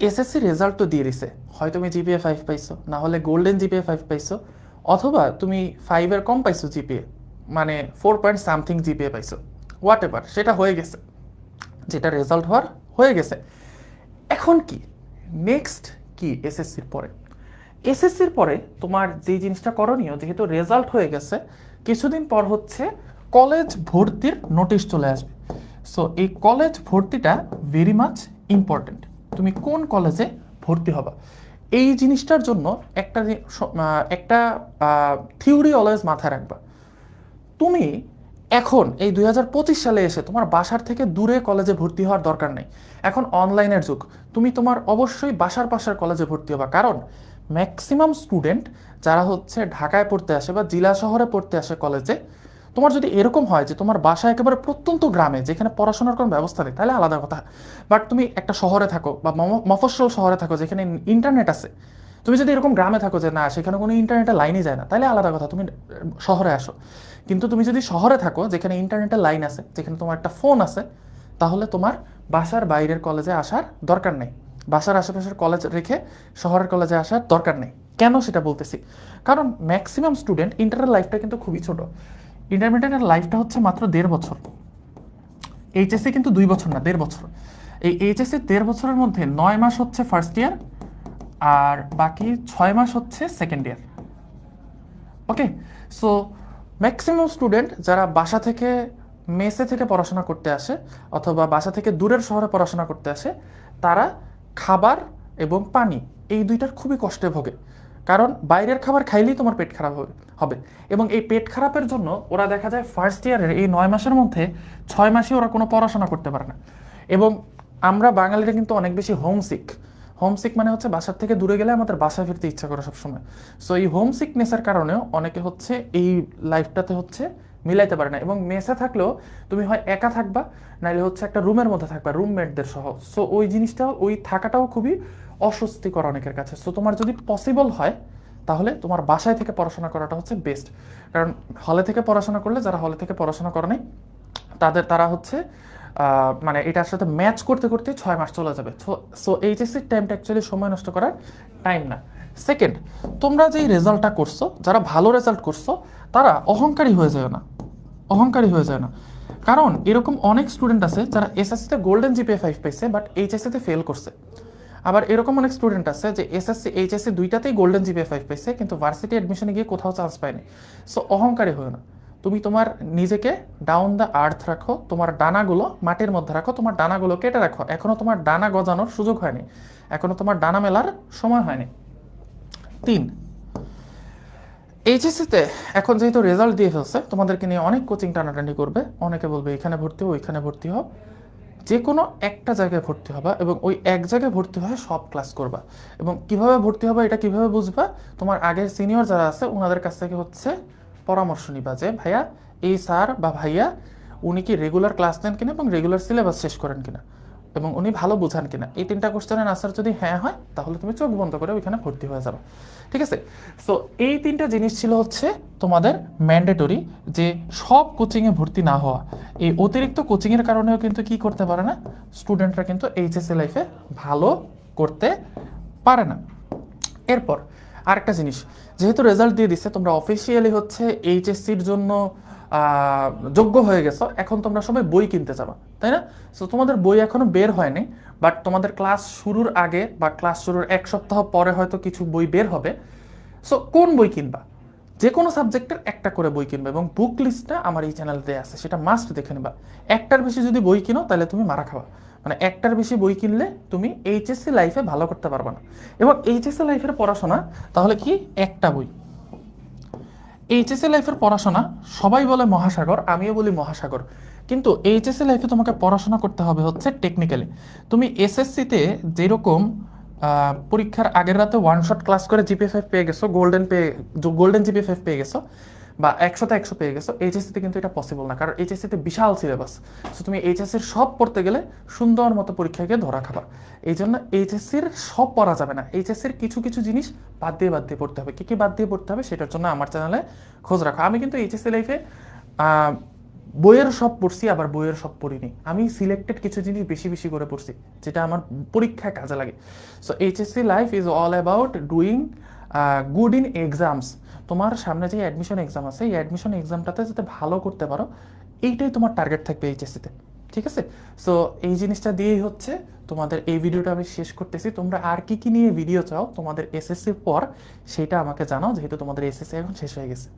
SSC result তো দিয়ে দিছে। হয় তুমি জিপিএ ফাইভ পাইছো, না হলে গোল্ডেন জিপিএ ফাইভ পাইছো, অথবা তুমি ফাইভের কম পাইছো জিপিএ মানে ফোর পয়েন্ট সামথিং জিপিএ পাইছো। হোয়াট এভার সেটা হয়ে গেছে। যেটা রেজাল্ট হওয়ার হয়ে গেছে। এখন কি? নেক্সট কি এসএসসির পরে? এসএসসির পরে তোমার যে জিনিসটা করণীয়, যেহেতু রেজাল্ট হয়ে গেছে, কিছুদিন পর হচ্ছে কলেজ ভর্তির নোটিশ চলে আসবে। সো এই কলেজ ভর্তিটা ভেরি মাচ ইম্পর্টেন্ট তুমি কোন কলেজে ভর্তি হবা? এই জিনিসটার জন্য একটা একটা থিওরি অলওয়েজ মাথায় রাখবা। তুমি এখন, এই দুই সালে এসে তোমার বাসার থেকে দূরে কলেজে ভর্তি হওয়ার দরকার নেই। এখন অনলাইনের যুগ। তুমি তোমার অবশ্যই বাসার পাশার কলেজে ভর্তি হবা। কারণ ম্যাক্সিমাম স্টুডেন্ট যারা হচ্ছে ঢাকায় পড়তে আসে বা জেলা শহরে পড়তে আসে কলেজে তোমার যদি এরকম হয় যে তোমার বাসা একেবারে প্রত্যন্ত গ্রামে, যেখানে পড়াশোনার কোনো ব্যবস্থা নেই, তাহলে আলাদা কথা। বাট তুমি একটা শহরে থাকো বা মফ- মফস্বল শহরে থাকো, যেখানে ইন্টারনেট আছে। তুমি যদি এরকম গ্রামে থাকো যে না, সেখানে কোনো ইন্টারনেটের লাইনই যায় না, তাহলে আলাদা কথা, তুমি, শহরে আসো। কিন্তু তুমি যদি শহরে থাকো, যেখানে ইন্টারনেটের লাইন আছে, যেখানে তোমার একটা ফোন আছে, তাহলে তোমার বাসার বাইরের কলেজে আসার দরকার নেই। বাসার আশেপাশের কলেজ রেখে শহরের কলেজে আসার দরকার নেই। কেন সেটা বলতেছি? কারণ ম্যাক্সিমাম স্টুডেন্ট ইন্টারের লাইফটা কিন্তু খুবই ছোট। ইন্টারমিডিয়েটের লাইফটা হচ্ছে মাত্র দেড় বছর। এইচএসসি কিন্তু দুই বছর না, দেড় বছর। এই এইচএসসি দেড় বছরের মধ্যে নয় মাস হচ্ছে ফার্স্ট ইয়ার আর বাকি ছয় মাস হচ্ছে second year okay so maximum student যারা বাসা থেকে মেসে থেকে পড়াশোনা করতে আসে অথবা বাসা থেকে দূরের শহরে পড়াশোনা করতে আসে, তারা খাবার এবং পানি এই দুইটার খুবই কষ্টে ভোগে। কারণ বাইরের খাবার খাইলেই তোমার পেট খারাপ হবে হবে। এবং এই পেট খারাপের জন্য ওরা দেখা যায় ফার্স্ট ইয়ারের এই নয় মাসের মধ্যে ছয় মাসে ওরা কোনো পড়াশোনা করতে পারে না। এবং আমরা বাঙালিরা কিন্তু অনেক বেশি হোমসিক হোমসিক মানে হচ্ছে বাসার থেকে দূরে গেলে আমাদের বাসায় ফিরতে ইচ্ছা করে সবসময়। সো এই হোমসিকনেসের কারণেও অনেকে হচ্ছে এই লাইফটাতে হচ্ছে মিলাইতে পারে না। এবং মেসে থাকলেও তুমি হয় একা থাকবা, নাইলে হচ্ছে একটা রুমের মধ্যে থাকবা, রুমমেটদের সহ। সো ওই জিনিসটা ওই থাকাটাও খুবই অস্বস্তিকর অনেকের কাছে। সো তোমার যদি পসিবল হয়, তাহলে তোমার বাসায় থেকে পড়াশোনা করাটা হচ্ছে বেস্ট কারণ হলে থেকে পড়াশোনা করলে, যারা হলে থেকে পড়াশোনা করে নাই, তাদের, তারা হচ্ছে মানে এটার সাথে ম্যাচ করতে করতে ছয় মাস চলে যাবে। সো এইচএসসির টাইমটা অ্যাকচুয়ালি সময় নষ্ট করার টাইম না। সেকেন্ড তোমরা যেই রেজাল্টটা করছ, যারা ভালো রেজাল্ট করছ, তারা অহংকারী হয়ে যায় না। অহংকারী হয়ে যায় না। কারণ এরকম অনেক স্টুডেন্ট আছে যারা এসএসসিতে গোল্ডেন জিপিএ ফাইভ পাইছে বাট এইচএসসিতে ফেল করছে। আবার এরকম অনেক স্টুডেন্ট আছে যে এসএসসি এইচএসসি দুইটাতেই গোল্ডেন জিপিএ ফাইভ পেয়েছে কিন্তু ভার্সিটি অ্যাডমিশনে গিয়ে কোথাও চান্স পায়নি। সো অহংকারী হয়ে না। তুমি তোমার নিজেকে ডাউন দ্য আর্থ রাখো, তোমার ডানাগুলো মাটির মধ্যে রাখো, তোমার ডানাগুলো কেটে রাখো। এখনও তোমার ডানা গজানোর সুযোগ হয়নি। এখনও তোমার ডানা মেলার সময় হয়নি। তিন এইচএসসিতে এখন যেহেতু রেজাল্ট দিয়ে ফেলছে, তোমাদেরকে নিয়ে অনেক কোচিং টানাটানি করবে। অনেকে বলবে, এখানে ভর্তি হও ওইখানে ভর্তি হও। যে কোনো একটা জায়গায় ভর্তি হবা এবং ওই এক জায়গায় ভর্তি হয়ে সব ক্লাস করবা। এবং কীভাবে ভর্তি হবা এটা কীভাবে বুঝবা? তোমার আগের সিনিয়র যারা আছে ওনাদের কাছ থেকে হচ্ছে পরামর্শ নিবা যে, ভাইয়া, এই স্যার বা ভাইয়া, উনি কি রেগুলার ক্লাস নেন কিনা এবং রেগুলার সিলেবাস শেষ করেন কিনা? এবং উনি ভালো বোঝান কিনা। এই তিনটা কোশ্চেনের আনসার যদি হ্যাঁ হয়, তাহলে তুমি চোখ বন্ধ করে ওইখানে ভর্তি হয়ে যাবে। ঠিক আছে? সো এই তিনটা জিনিস ছিল হচ্ছে তোমাদের ম্যান্ডেটরি যে সব কোচিংয়ে ভর্তি না হওয়া। এই অতিরিক্ত কোচিংয়ের কারণেও কিন্তু কি করতে পারে না? স্টুডেন্টরা কিন্তু এইচএসসি লাইফে ভালো করতে পারে না। এরপর আরেকটা জিনিস, যেহেতু রেজাল্ট দিয়ে দিচ্ছে তোমরা অফিসিয়ালি হচ্ছে এইচএসসির জন্য যোগ্য হয়ে গেছো, এখন তোমরা সবাই বই কিনতে যাবা, তাই না? সো তোমাদের বই এখনও বের হয়নি বাট তোমাদের ক্লাস শুরুর আগে বা ক্লাস শুরুর এক সপ্তাহ পরে হয়তো কিছু বই বের হবে। সো কোন বই কিনবা? যে কোনো সাবজেক্টের একটা করে বই কিনবে, এবং বুক লিস্টটা আমার এই চ্যানেলতে আছে, সেটা মাস্ট দেখে নেবা। একটার বেশি যদি বই কিনো, তাহলে তুমি মারা খাবা। মানে একটার বেশি বই কিনলে তুমি এইচএসসি লাইফে ভালো করতে পারবে না। এবং এইচএসসি লাইফের পড়াশোনা, তাহলে কি? একটা বই। এইচএসসি লাইফের পড়াশোনা সবাই বলে মহাসাগর, আমিও বলি মহাসাগর। কিন্তু এইচএসএ লাইফে তোমাকে পড়াশোনা করতে হবে হচ্ছে টেকনিক্যালি তুমি এসএসসিতে যেরকম পরীক্ষার আগের রাতে ওয়ান শট ক্লাস করে জিপিএফএফ পেয়ে গেছো গোল্ডেন পেয়ে গোল্ডেন জিপিএফএফ পেয়ে গেছো বা একশোতে একশো পেয়ে গেছো, এইচএসসিতে কিন্তু এটা পসিবল না। কারণ এইচএসসিতে বিশাল সিলেবাস সো তুমি এইচএসসির সব পড়তে গেলে সুন্দর মতো পরীক্ষাকে ধরা খাবা। এই জন্য এইচএসসির সব পড়া যাবে না। এইচএসসির কিছু কিছু জিনিস বাদ দিয়ে বাদ দিয়ে পড়তে হবে। কী কী বাদ দিয়ে পড়তে হবে সেটার জন্য আমার চ্যানেলে খোঁজ রাখো। আমি কিন্তু এইচএসসি লাইফে বইয়ের সব পড়ছি, আবার বইয়ের সব পড়িনি। আমি সিলেক্টেড কিছু জিনিস বেশি বেশি করে পড়ছি, যেটা আমার পরীক্ষায় কাজে লাগে। So HSC life is all about doing good in exams তোমার সামনে যে অ্যাডমিশন এক্সাম আছে, এই অ্যাডমিশন এক্সামটাতে যাতে ভালো করতে পারো, এইটাই তোমার টার্গেট থাকবে এইচএসসিতে ঠিক আছে? সো এই জিনিসটা দিয়েই হচ্ছে তোমাদের এই ভিডিওটা আমি শেষ করতেছি। তোমরা আর কি কি নিয়ে ভিডিও চাও তোমাদের এসএসসির পর, সেটা আমাকে জানাও, যেহেতু তোমাদের এসএসসি এখন শেষ হয়ে গেছে।